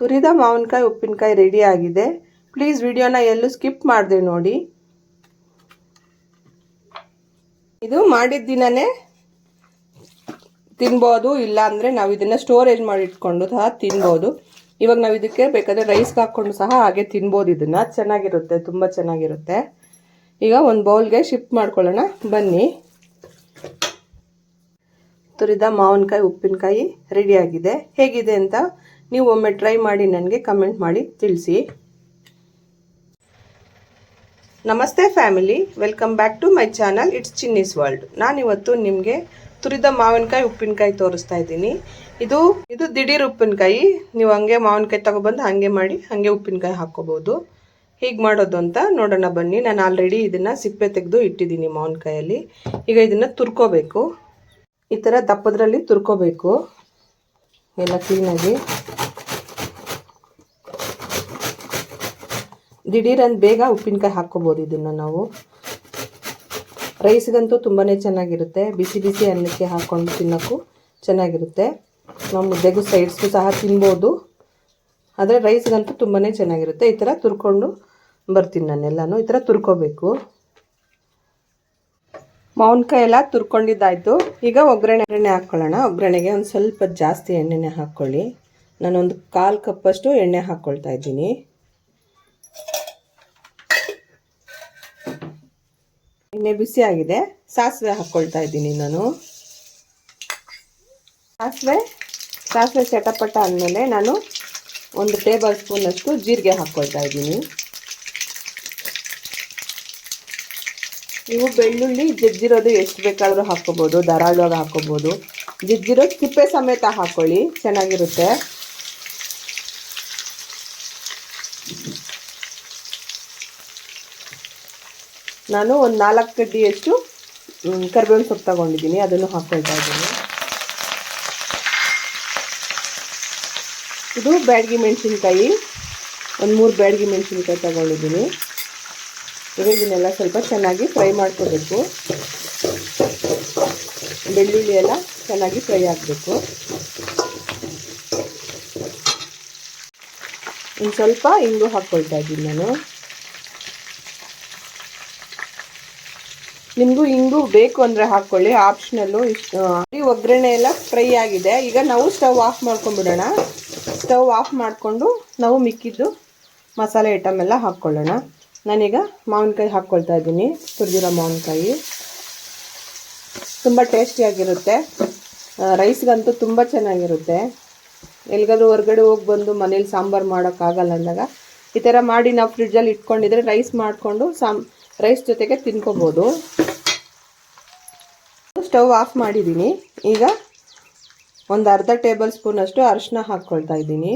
ತುರಿದ ಮಾವಿನಕಾಯಿ, ಉಪ್ಪಿನಕಾಯಿ ರೆಡಿ ಆಗಿದೆ. ಪ್ಲೀಸ್ ವಿಡಿಯೋನ ಎಲ್ಲೂ ಸ್ಕಿಪ್ ಮಾಡಿದೆ ನೋಡಿ. ಇದು ಮಾಡಿದ ದಿನನೇ ತಿನ್ಬೋದು ಇಲ್ಲ ಅಂದರೆ ನಾವು ಇದನ್ನು ಸ್ಟೋರೇಜ್ ಮಾಡಿ ಇಟ್ಕೊಂಡು ಸಹ ತಿನ್ಬೋದು. ಇವಾಗ ನಾವು ಇದಕ್ಕೆ ಬೇಕಾದರೆ ರೈಸ್ಗೆ ಹಾಕ್ಕೊಂಡು ಸಹ ಹಾಗೆ ತಿನ್ಬೋದು ಇದನ್ನು. ಚೆನ್ನಾಗಿರುತ್ತೆ, ತುಂಬ ಚೆನ್ನಾಗಿರುತ್ತೆ. ಈಗ ಒಂದು ಬೌಲ್ಗೆ ಶಿಫ್ಟ್ ಮಾಡ್ಕೊಳ್ಳೋಣ, ಬನ್ನಿ. ತುರಿದ ಮಾವಿನಕಾಯಿ, ಉಪ್ಪಿನಕಾಯಿ ರೆಡಿಯಾಗಿದೆ ಹೇಗಿದೆ ಅಂತ ನೀವು ಒಮ್ಮೆ ಟ್ರೈ ಮಾಡಿ ನನಗೆ ಕಮೆಂಟ್ ಮಾಡಿ, ತಿಳಿಸಿ. ನಮಸ್ತೆ family welcome back to my channel it's Chinni's world ನಾನಿವತ್ತು ನಿಮಗೆ ತುರಿದ ಮಾವಿನಕಾಯಿ, ಉಪ್ಪಿನಕಾಯಿ ತೋರಿಸ್ತಾ ಇದ್ದೀನಿ. ಇದು ಇದು ದಿಢೀರ್ ಉಪ್ಪಿನಕಾಯಿ. ನೀವು ಹಂಗೆ ಮಾವಿನಕಾಯಿ ತಗೊಬಂದು ಹಂಗೆ ಮಾಡಿ, ಹಾಗೆ ಉಪ್ಪಿನಕಾಯಿ ಹಾಕ್ಕೋಬೋದು. ಹೀಗೆ ಮಾಡೋದು ಅಂತ ನೋಡೋಣ ಬನ್ನಿ. ನಾನು ಆಲ್ರೆಡಿ ಇದನ್ನು ಸಿಪ್ಪೆ ತೆಗೆದು ಇಟ್ಟಿದ್ದೀನಿ ಮಾವಿನಕಾಯಲ್ಲಿ. ಈಗ ಇದನ್ನು ತುರ್ಕೋಬೇಕು. ಈ ಥರ ದಪ್ಪದ್ರಲ್ಲಿ ತುರ್ಕೋಬೇಕು. ಎಲ್ಲ ಕ್ಲೀನಾಗಿ ದಿಢೀರಂದು ಬೇಗ ಉಪ್ಪಿನಕಾಯಿ ಹಾಕ್ಕೋಬೋದು ಇದನ್ನು ನಾವು. ರೈಸ್ಗಂತೂ ತುಂಬಾ ಚೆನ್ನಾಗಿರುತ್ತೆ. ಬಿಸಿ ಬಿಸಿ ಅನ್ನಕ್ಕೆ ಹಾಕ್ಕೊಂಡು ತಿನ್ನೋಕ್ಕೂ ಚೆನ್ನಾಗಿರುತ್ತೆ. ನಾವು ಮುದ್ದೆಗೂ ಸೈಡ್ಸ್ಗೂ ಸಹ ತಿನ್ಬೋದು. ಆದರೆ ರೈಸ್ಗಂತೂ ತುಂಬಾ ಚೆನ್ನಾಗಿರುತ್ತೆ. ಈ ಥರ ತುರ್ಕೊಂಡು ಬರ್ತೀನಿ ನಾನೆಲ್ಲನೂ. ಈ ಥರ ತುರ್ಕೋಬೇಕು. ಮಾವಿನಕಾಯಿ ಎಲ್ಲ ತುರ್ಕೊಂಡಿದ್ದಾಯಿತು. ಈಗ ಒಗ್ಗರಣೆ ಎಣ್ಣೆ ಹಾಕ್ಕೊಳ್ಳೋಣ ಒಗ್ಗರಣೆಗೆ ಒಂದು ಸ್ವಲ್ಪ ಜಾಸ್ತಿ ಎಣ್ಣೆನೇ ಹಾಕ್ಕೊಳ್ಳಿ ನಾನೊಂದು ಕಾಲು ಕಪ್ಪಷ್ಟು ಎಣ್ಣೆ ಹಾಕ್ಕೊಳ್ತಾ ಇದ್ದೀನಿ. ಎಣ್ಣೆ ಬಿಸಿ ಆಗಿದೆ. ಸಾಸಿವೆ ಹಾಕ್ಕೊಳ್ತಾ ಇದ್ದೀನಿ ನಾನು. ಸಾಸಿವೆ ಸಾಸಿವೆ ಚಟಪಟ ಆದಮೇಲೆ ನಾನು ಒಂದು ಟೇಬಲ್ ಸ್ಪೂನಷ್ಟು ಜೀರಿಗೆ ಹಾಕ್ಕೊಳ್ತಾ ಇದ್ದೀನಿ. ನೀವು ಬೆಳ್ಳುಳ್ಳಿ, ಜಜ್ಜಿರೋದು ಎಷ್ಟು ಬೇಕಾದರೂ ಹಾಕ್ಕೋಬೋದು, ಧಾರಾಳವಾಗಿ ಹಾಕ್ಕೋಬೋದು. ಜಜ್ಜಿರೋದು ತಿಪ್ಪೆ ಸಮೇತ ಹಾಕ್ಕೊಳ್ಳಿ ಚೆನ್ನಾಗಿರುತ್ತೆ. ನಾನು ಒಂದು ನಾಲ್ಕು ಕಡ್ಡಿಯಷ್ಟು ಕರಿಬೇವಿನ ಸೊಪ್ಪು ತಗೊಂಡಿದ್ದೀನಿ. ಅದನ್ನು ಹಾಕ್ಕೊಳ್ತಾ ಇದ್ದೀನಿ ಇದು ಬ್ಯಾಡಗಿ ಮೆಣಸಿನ್ಕಾಯಿ. ಒಂದು ಮೂರು ಬ್ಯಾಡಗಿ ಮೆಣಸಿನ್ಕಾಯಿ ತಗೊಂಡಿದ್ದೀನಿ. ಇದನ್ನೆಲ್ಲ ಸ್ವಲ್ಪ ಚೆನ್ನಾಗಿ ಫ್ರೈ ಮಾಡ್ಕೋಬೇಕು. ಬೆಳ್ಳುಳ್ಳಿ ಎಲ್ಲ ಚೆನ್ನಾಗಿ ಫ್ರೈ ಆಗಬೇಕು. ಇನ್ನು ಸ್ವಲ್ಪ ಇಂಗು ಹಾಕ್ಕೊಳ್ತಾ ಇದ್ದೀನಿ ನಾನು. ನಿಮಗೂ ಹಿಂಗೂ ಬೇಕು ಅಂದರೆ ಹಾಕ್ಕೊಳ್ಳಿ ಆಪ್ಷನಲ್ಲು ಇಷ್ಟು ಒಗ್ಗರಣೆ ಎಲ್ಲ ಫ್ರೈ ಆಗಿದೆ. ಈಗ ನಾವು ಸ್ಟವ್ ಆಫ್ ಮಾಡ್ಕೊಂಡ್ಬಿಡೋಣ. ಸ್ಟವ್ ಆಫ್ ಮಾಡಿಕೊಂಡು ನಾವು ಮಿಕ್ಕಿದ್ದು ಮಸಾಲೆ ಐಟಮ್ ಎಲ್ಲ ಹಾಕ್ಕೊಳ್ಳೋಣ ನಾನೀಗ ಮಾವಿನಕಾಯಿ ಹಾಕ್ಕೊಳ್ತಾ ಇದ್ದೀನಿ, ತುರಿದಿರೋ ಮಾವಿನಕಾಯಿ. ತುಂಬ ಟೇಸ್ಟಿಯಾಗಿರುತ್ತೆ ರೈಸ್ಗಂತೂ ತುಂಬ ಚೆನ್ನಾಗಿರುತ್ತೆ. ಎಲ್ಲಿಗಾದ್ರೂ ಹೊರಗಡೆ ಹೋಗಿ ಬಂದು ಮನೇಲಿ ಸಾಂಬಾರು ಮಾಡೋಕ್ಕಾಗಲ್ಲ ಅಂದಾಗ, ಈ ಥರ ಮಾಡಿ ನಾವು ಫ್ರಿಡ್ಜಲ್ಲಿ ಇಟ್ಕೊಂಡಿದ್ರೆ ರೈಸ್ ಮಾಡಿಕೊಂಡು ಸಾಮ್ ರೈಸ್ ಜೊತೆಗೆ ತಿನ್ಕೋಬೋದು. ಸ್ಟವ್ ಆಫ್ ಮಾಡಿದ್ದೀನಿ. ಈಗ ಒಂದು ಅರ್ಧ ಟೇಬಲ್ ಸ್ಪೂನಷ್ಟು ಅರಿಶಿನ ಹಾಕ್ಕೊಳ್ತಾ ಇದ್ದೀನಿ.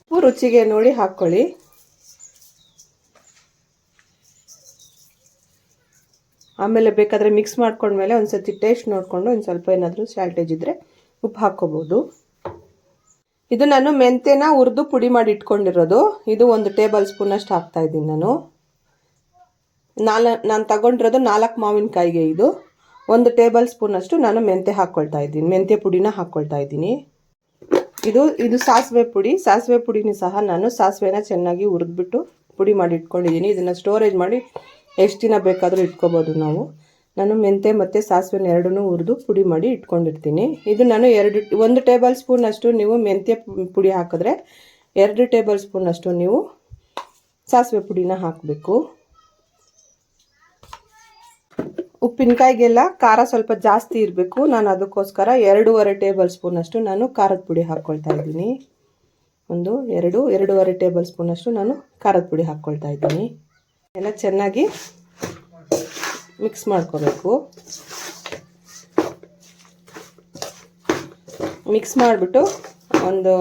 ಉಪ್ಪು ರುಚಿಗೆ ನೋಡಿ ಹಾಕ್ಕೊಳ್ಳಿ. ಆಮೇಲೆ ಬೇಕಾದರೆ ಮಿಕ್ಸ್ ಮಾಡ್ಕೊಂಡ್ಮೇಲೆ ಒಂದು ಸರ್ತಿ ಟೇಸ್ಟ್ ನೋಡಿಕೊಂಡು ಒಂದು ಸ್ವಲ್ಪ ಏನಾದರೂ ಶಾಲ್ಟೇಜ್ ಇದ್ದರೆ ಉಪ್ಪು ಹಾಕ್ಕೋಬೋದು. ಇದು ನಾನು ಮೆಂತೆನ ಹುರಿದು ಪುಡಿ ಮಾಡಿ ಇಟ್ಕೊಂಡಿರೋದು. ಇದು ಒಂದು ಟೇಬಲ್ ಸ್ಪೂನಷ್ಟು ಹಾಕ್ತಾ ಇದ್ದೀನಿ ನಾನು. ನಾಲ್, ನಾನು ತಗೊಂಡಿರೋದು ನಾಲ್ಕು ಮಾವಿನಕಾಯಿಗೆ ಇದು. ಒಂದು ಟೇಬಲ್ ಸ್ಪೂನಷ್ಟು ನಾನು ಮೆಂತ್ಯ ಹಾಕ್ಕೊಳ್ತಾ ಇದ್ದೀನಿ. ಮೆಂತ್ಯ ಪುಡಿನ ಹಾಕ್ಕೊಳ್ತಾ ಇದ್ದೀನಿ. ಇದು ಇದು ಸಾಸಿವೆ ಪುಡಿ. ಸಾಸಿವೆ ಪುಡಿನೂ ಸಹ ನಾನು ಸಾಸಿವೆನ ಚೆನ್ನಾಗಿ ಹುರಿದ್ಬಿಟ್ಟು ಪುಡಿ ಮಾಡಿ ಇಟ್ಕೊಂಡಿದ್ದೀನಿ. ಇದನ್ನು ಸ್ಟೋರೇಜ್ ಮಾಡಿ ಎಷ್ಟು ದಿನ ಬೇಕಾದರೂ ಇಟ್ಕೋಬೋದು ನಾವು. ನಾನು ಮೆಂತೆ ಮತ್ತು ಸಾಸಿವೆನ ಎರಡನ್ನೂ ಹುರಿದು ಪುಡಿ ಮಾಡಿ ಇಟ್ಕೊಂಡಿರ್ತೀನಿ. ಇದು ನಾನು ಎರಡು, ಒಂದು ಟೇಬಲ್ ಸ್ಪೂನಷ್ಟು ನೀವು ಮೆಂತ್ಯ ಪುಡಿ ಹಾಕಿದ್ರೆ ಎರಡು ಟೇಬಲ್ ಸ್ಪೂನಷ್ಟು ನೀವು ಸಾಸಿವೆ ಪುಡಿನ ಹಾಕಬೇಕು. ಉಪ್ಪಿನಕಾಯಿಗೆಲ್ಲ ಖಾರ ಸ್ವಲ್ಪ ಜಾಸ್ತಿ ಇರಬೇಕು. ನಾನು ಅದಕ್ಕೋಸ್ಕರ ಎರಡೂವರೆ ಟೇಬಲ್ ಸ್ಪೂನಷ್ಟು ನಾನು ಖಾರದ ಪುಡಿ ಹಾಕ್ಕೊಳ್ತಾ ಇದ್ದೀನಿ. ಒಂದು, ಎರಡು, ಎರಡೂವರೆ ಟೇಬಲ್ ಸ್ಪೂನಷ್ಟು ನಾನು ಖಾರದ ಪುಡಿ ಹಾಕ್ಕೊಳ್ತಾ ಇದ್ದೀನಿ. ಎಲ್ಲ ಚೆನ್ನಾಗಿ ಮಿಕ್ಸ್ ಮಾಡ್ಕೋಬೇಕು. ಮಿಕ್ಸ್ ಮಾಡಿಬಿಟ್ಟು ಒಂದು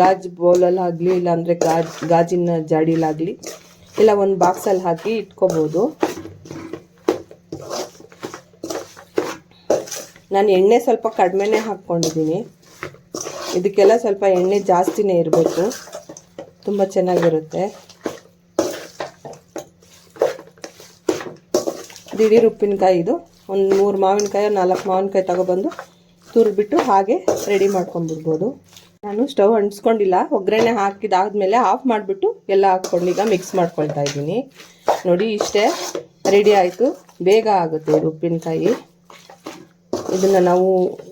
ಗಾಜು ಬೌಲಲ್ಲಿ ಆಗಲಿ, ಇಲ್ಲಾಂದರೆ ಗಾಜ್, ಗಾಜಿನ ಜಾಡಿಲಾಗಲಿ ಇಲ್ಲ ಒಂದು ಬಾಕ್ಸಲ್ಲಿ ಹಾಕಿ ಇಟ್ಕೋಬೋದು. ನಾನು ಎಣ್ಣೆ ಸ್ವಲ್ಪ ಕಡಿಮೆನೇ ಹಾಕ್ಕೊಂಡಿದ್ದೀನಿ. ಇದಕ್ಕೆಲ್ಲ ಸ್ವಲ್ಪ ಎಣ್ಣೆ ಜಾಸ್ತಿನೇ ಇರಬೇಕು. ತುಂಬ ಚೆನ್ನಾಗಿರುತ್ತೆ. ದಿಢೀರ್ ಉಪ್ಪಿನಕಾಯಿ ಇದು. ಒಂದು ಮೂರು ಮಾವಿನಕಾಯಿ, ನಾಲ್ಕು ಮಾವಿನಕಾಯಿ ತಗೊಬಂದು ತುರಿದ್ಬಿಟ್ಟು ಹಾಗೆ ರೆಡಿ ಮಾಡ್ಕೊಂಡ್ಬಿಡ್ಬೋದು. ನಾನು ಸ್ಟವ್ ಅಂಟಿಸ್ಕೊಂಡಿಲ್ಲ. ಒಗ್ಗರಣೆ ಹಾಕಿದಾದ್ಮೇಲೆ ಆಫ್ ಮಾಡಿಬಿಟ್ಟು ಎಲ್ಲ ಹಾಕ್ಕೊಂಡು ಈಗ ಮಿಕ್ಸ್ ಮಾಡ್ಕೊಳ್ತಾ ಇದ್ದೀನಿ. ನೋಡಿ ಇಷ್ಟೇ ರೆಡಿ ಆಯಿತು. ಬೇಗ ಆಗುತ್ತೆ ಇದು ಉಪ್ಪಿನಕಾಯಿ. ಇದನ್ನು ನಾವು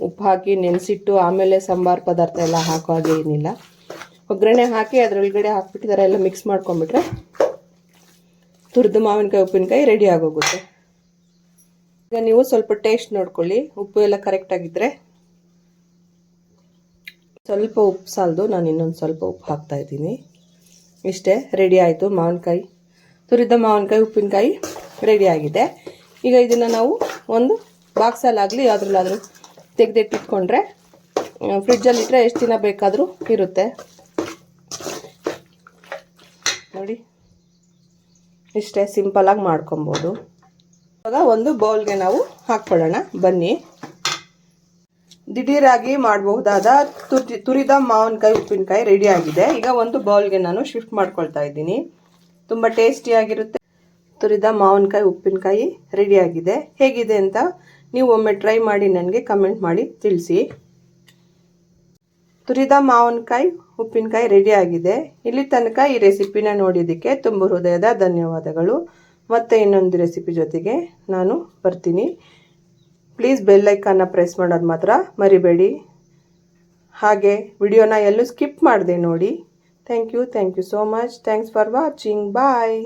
ಉಪ್ಪು ಹಾಕಿ ನೆನೆಸಿಟ್ಟು, ಆಮೇಲೆ ಸಾಂಬಾರು ಪದಾರ್ಥ ಎಲ್ಲ ಹಾಕೋ ಹಾಗೆ ಏನಿಲ್ಲ. ಒಗ್ಗರಣೆ ಹಾಕಿ ಅದರೊಳಗಡೆ ಹಾಕ್ಬಿಟ್ಟಿದ್ದಾರೆ ಎಲ್ಲ ಮಿಕ್ಸ್ ಮಾಡ್ಕೊಂಬಿಟ್ರೆ ತುರಿದು ಮಾವಿನಕಾಯಿ, ಉಪ್ಪಿನಕಾಯಿ ರೆಡಿ ಆಗೋಗುತ್ತೆ. ಈಗ ನೀವು ಸ್ವಲ್ಪ ಟೇಸ್ಟ್ ನೋಡ್ಕೊಳ್ಳಿ, ಉಪ್ಪು ಎಲ್ಲ ಕರೆಕ್ಟಾಗಿದ್ದರೆ ಸ್ವಲ್ಪ ಉಪ್ಪು ಸಾಲದು, ನಾನು ಇನ್ನೊಂದು ಸ್ವಲ್ಪ ಉಪ್ಪು ಹಾಕ್ತಾ ಇದ್ದೀನಿ. ಇಷ್ಟೇ ರೆಡಿ ಆಯಿತು, ಮಾವಿನಕಾಯಿ, ತುರಿದ ಮಾವಿನಕಾಯಿ, ಉಪ್ಪಿನಕಾಯಿ ರೆಡಿ ಆಗಿದೆ. ಈಗ ಇದನ್ನು ನಾವು ಒಂದು ಬಾಕ್ಸಲ್ಲಾಗಲಿ ಯಾವುದ್ರಲ್ಲಾದರೂ ತೆಗೆದಿಟ್ಟಿಟ್ಕೊಂಡ್ರೆ ಫ್ರಿಡ್ಜಲ್ಲಿಟ್ಟರೆ ಎಷ್ಟು ದಿನ ಬೇಕಾದರೂ ಇರುತ್ತೆ. ನೋಡಿ, ಇಷ್ಟೇ ಸಿಂಪಲಾಗಿ ಮಾಡ್ಕೊಬೋದು. ಇವಾಗ ಒಂದು ಬೌಲ್ಗೆ ನಾವು ಹಾಕ್ಕೊಳ್ಳೋಣ, ಬನ್ನಿ. ದಿಢೀರಾಗಿ ಮಾಡಬಹುದಾದ ತುರಿ ತುರಿದ ಮಾವಿನಕಾಯಿ, ಉಪ್ಪಿನಕಾಯಿ ರೆಡಿ ಆಗಿದೆ. ಈಗ ಒಂದು ಬೌಲ್ಗೆ ನಾನು ಶಿಫ್ಟ್ ಮಾಡ್ಕೊಳ್ತಾ ಇದ್ದೀನಿ. ತುಂಬ ಟೇಸ್ಟಿಯಾಗಿರುತ್ತೆ ತುರಿದ ಮಾವಿನಕಾಯಿ, ಉಪ್ಪಿನಕಾಯಿ ರೆಡಿಯಾಗಿದೆ ಹೇಗಿದೆ ಅಂತ ನೀವು ಒಮ್ಮೆ ಟ್ರೈ ಮಾಡಿ ನನಗೆ ಕಮೆಂಟ್ ಮಾಡಿ ತಿಳಿಸಿ. ತುರಿದ ಮಾವಿನಕಾಯಿ, ಉಪ್ಪಿನಕಾಯಿ ರೆಡಿ ಆಗಿದೆ. ಇಲ್ಲಿ ತನಕ ಈ ರೆಸಿಪಿನ ನೋಡಿದ್ದಕ್ಕೆ ತುಂಬ ಹೃದಯದ ಧನ್ಯವಾದಗಳು. ಮತ್ತೆ ಇನ್ನೊಂದು ರೆಸಿಪಿ ಜೊತೆಗೆ ನಾನು ಬರ್ತೀನಿ. ಪ್ಲೀಸ್ ಬೆಲ್ಲೈಕನ್ನ ಪ್ರೆಸ್ ಮಾಡೋದು ಮಾತ್ರ ಮರಿಬೇಡಿ. ಹಾಗೆ ವಿಡಿಯೋನ ಎಲ್ಲೂ ಸ್ಕಿಪ್ ಮಾಡಿದೆ ನೋಡಿ. Thank you thank you so much thanks for watching bye